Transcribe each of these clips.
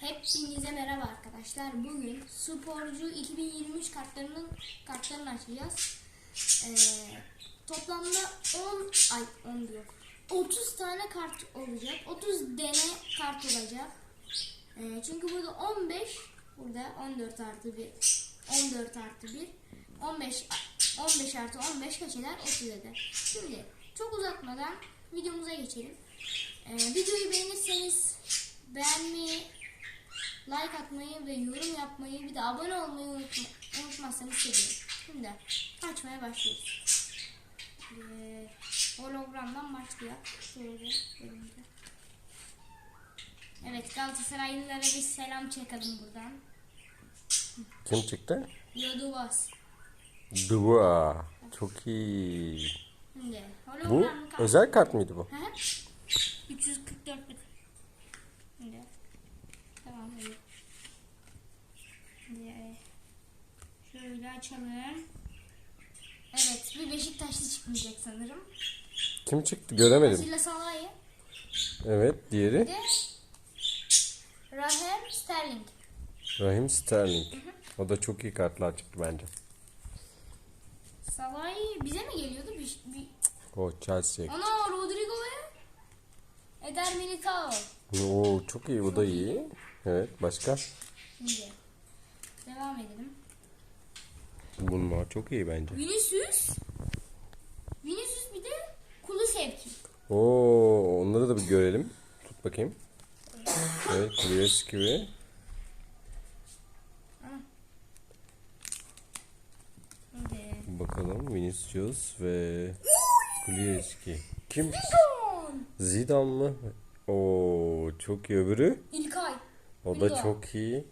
Hepinize merhaba arkadaşlar. Bugün sporcu 2023 kartlarının kartlarını açacağız. Ee, toplamda 10 ay 10 diyor. 30 tane kart olacak. 30 dene kart olacak. Ee, çünkü burada 15 burada 14 artı 1 14 artı 1 15 15 artı 15 kaç eder? 30 eder. Şimdi çok uzatmadan videomuza geçelim. Ee, beğenirseniz beğenmeyi like atmayı ve yorum yapmayı bir de abone olmayı unutma, unutmazsanız sevinirim. Şimdi açmaya başlıyoruz. Ee, hologramdan başlayalım. Şöyle elimde. Evet Galatasaraylılara bir selam çekelim buradan. Kim çıktı? Yoduvas. Dua. Çok iyi. Şimdi Bu özel kart mıydı bu? Hı hı. 344'lük. Şimdi. Tamam. iyi. Şimdi şöyle açalım. Evet, bir Beşiktaşlı çıkmayacak sanırım. Kim çıktı? Göremedim. Atilla Salahi. Evet, diğeri Bir de Raheem Sterling. Rahim Sterling. O da çok iyi kartlar çıktı bence. Salahi bize mi geliyordu? Bir, bir... O Chelsea. Ana Rodrigo ve Eder Militao. Oo çok iyi, bu da iyi. Evet, başka? Şimdi devam edelim. Bunlar çok iyi bence. Vinicius. Vinicius bir de Kulu Sevki. Oo, onları da bir görelim. Tut bakayım. Evet, Kulyeski ve bakalım Vinicius ve Kulyeski. Kim? Son. Zidane mı? Oo, çok iyi öbürü. İlkay. O da çok iyi.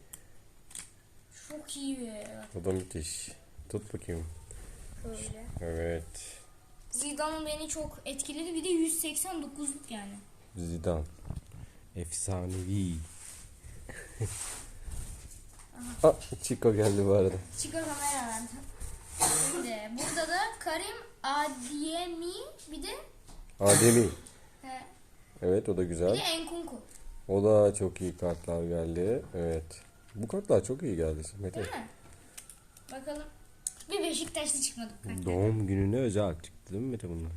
Çok iyi. O da müthiş. Tut bakayım. Böyle. Evet. Zidane beni çok etkiledi. Bir de 189'luk yani. Zidane. Efsanevi. ah, Chico geldi bu arada. Çıkar kameradan. Şimdi burada da Karim Adiyemi bir de Ademi. he, Evet o da bir de güzel. Enkunku. O da çok iyi kartlar geldi. Evet. Bu kartlar çok iyi geldi Mete. Değil mi? Bakalım. Bir Beşiktaşlı çıkmadı bu. Doğum gününe özel çıktı değil mi Mete bunlar?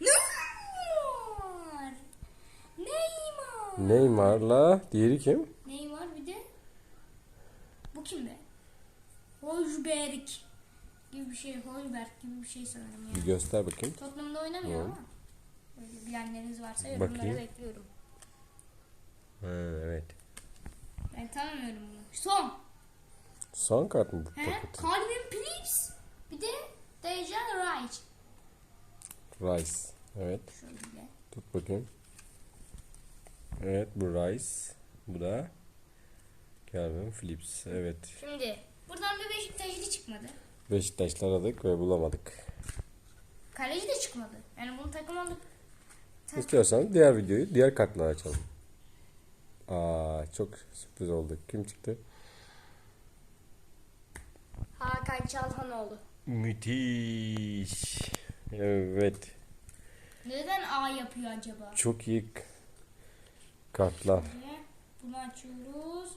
Neymar. Neymar. Neymar'la diğeri kim? Neymar bir de bu kim be? Hojberg gibi bir şey. Hojberg gibi bir şey sanırım ya. Bir göster bakayım. Tottenham'da oynamıyor Tamam. ama. Böyle bilenleriniz varsa yorumlara Bakayım. bekliyorum. Ha, evet. Ben tanımıyorum bunu. Son. Son kart mı bu He? paket? Calvin Phillips. Bir de Dejan Rice. Rice. Evet. Şöyle. Tut bakayım. Evet bu Rice. Bu da Calvin Phillips. Evet. Şimdi buradan bir Beşiktaşlı çıkmadı. Beşiktaş'la aradık ve bulamadık. Kaleci de çıkmadı. Yani bunu takım aldık. İstiyorsan diğer videoyu diğer kartlar açalım. Aa çok sürpriz oldu. Kim çıktı? Hakan Çalhanoğlu. Müthiş. Evet. Neden A yapıyor acaba? Çok iyi kartlar. Ve bunu açıyoruz.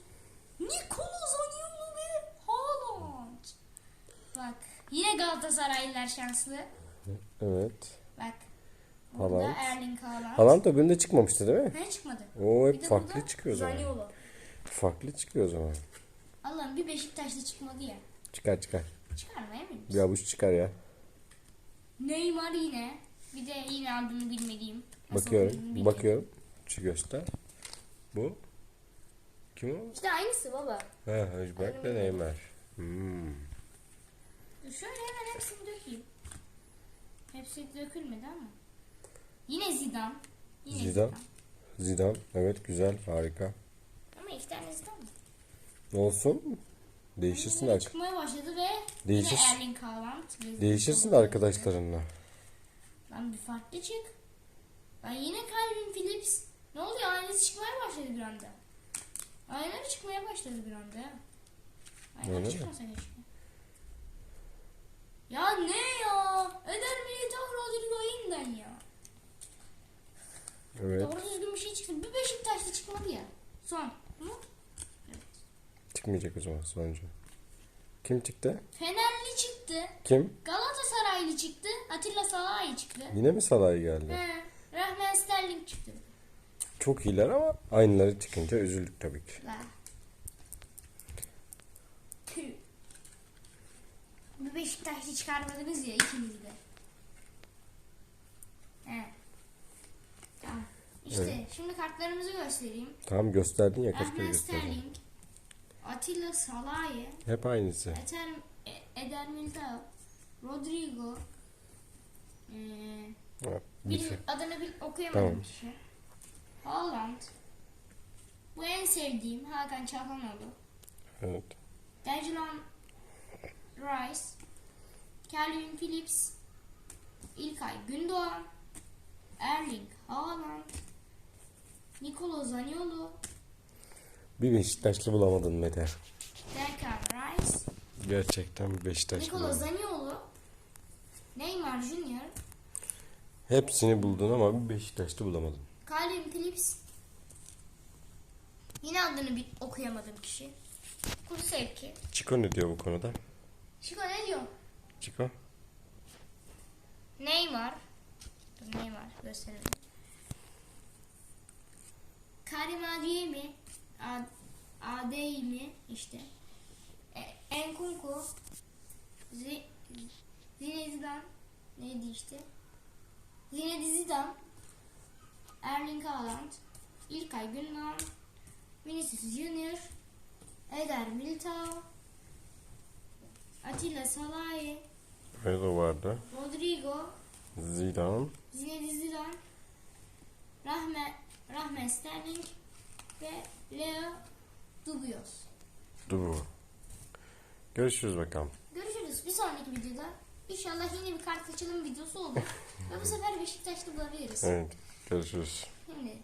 Nikola Zaniolo ve Haaland. Bak yine Galatasaraylılar şanslı. Evet. Bak. Burada Haaland. Erling Haaland. Haaland öbüründe çıkmamıştı değil mi? Ne çıkmadı? O hep farklı çıkıyor o zaman. Zaniolo. Farklı çıkıyor o zaman. Allah'ım bir Beşiktaşlı çıkmadı ya. Çıkar çıkar. Çıkar mı emin misin? Bir avuç çıkar ya. Neymar yine. Bir de yine adını bilmediğim. nasıl Bakıyorum. bilmediğim. Bakıyorum. Şu göster. Bu. Kim o? İşte aynısı baba. Ha, Hacberk ve Neymar. Hmm. Şöyle hemen hepsini dökeyim. Hepsi dökülmedi ama. Yine Zidane. Yine Zidane. Zidane. Evet güzel. Harika. Ama iki tane Zidane. Olsun. Değişirsin ark çıkmaya başladı ve Değişir. yine Erling Haaland. Değişirsin arkadaşlarınla. Lan bir farklı çık. Lan yine Calvin Phillips. Ne oluyor? Aynısı çıkmaya başladı bir anda. Aynıları çıkmaya başladı bir anda ya. Aynıları Öyle mi? çıkmasa keşke. Ya? Eder Militao Rodrigo yeniden ya. Evet. Doğru düzgün bir şey çıktı. Bir Beşiktaşlı çıkmadı ya. Son mu? Çıkmayacak o zaman sonuncu. Kim çıktı? Fenerli çıktı. Kim? Galatasaraylı çıktı. Atilla Salahi çıktı. Yine mi Salah'ı geldi? He. Rahman Sterling çıktı. Çok iyiler ama aynıları çıkınca üzüldük tabii ki. Bir Beşiktaşlı çıkarmadınız ya ikiniz de. He. Tamam. İşte şimdi kartlarımızı göstereyim. Tamam gösterdin ya kaç kere Rahman gösterdin. Sterling, Atilla Salahi, Hep aynısı. Eder, E- Eder Militao, Rodrigo, Ha, bir Bilim, şey. adını bil, okuyamadım Tamam. kişi. Haaland. Bu en sevdiğim Hakan Çalhanoğlu. Evet. Declan Rice. Calvin Phillips. İlkay Gündoğan. Erling Haaland. Nicolo Zaniolo. Bir Beşiktaşlı bulamadın Mete. Declan Rice. Gerçekten bir Beşiktaşlı Nicolo bulamadın. Zaniolo. Neymar Junior. Hepsini buldun ama bir Beşiktaşlı bulamadın. Calvin Phillips. Yine adını bir okuyamadım kişi. Kulusevki. Çiko ne diyor bu konuda? Şiko ne diyor? Çiko? Neymar. Dur Neymar gösterelim. Karim Adeyemi. Ad- Adeyemi işte. E, Enkunku. Zi- Zinedine Zidane. Neydi işte? Zinedine Zidane. Erling Haaland. İlkay Gündoğan. Vinicius Junior. Eder Militao. Atilla Salahi. Evet o vardı. Rodrigo. Zidane. Zinedine Zidane, Rahme, Rahme Sterling ve Leo Dubios. Dur. Görüşürüz bakalım. Görüşürüz bir sonraki videoda. İnşallah yine bir kart açılım videosu olur. ve bu sefer Beşiktaş'ta bulabiliriz. Evet. Görüşürüz. Şimdi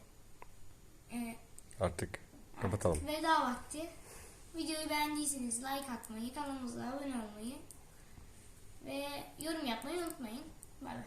e, Artık kapatalım. veda vakti. Videoyu beğendiyseniz like atmayı, kanalımıza abone olmayı ve yorum yapmayı unutmayın. Bay bay.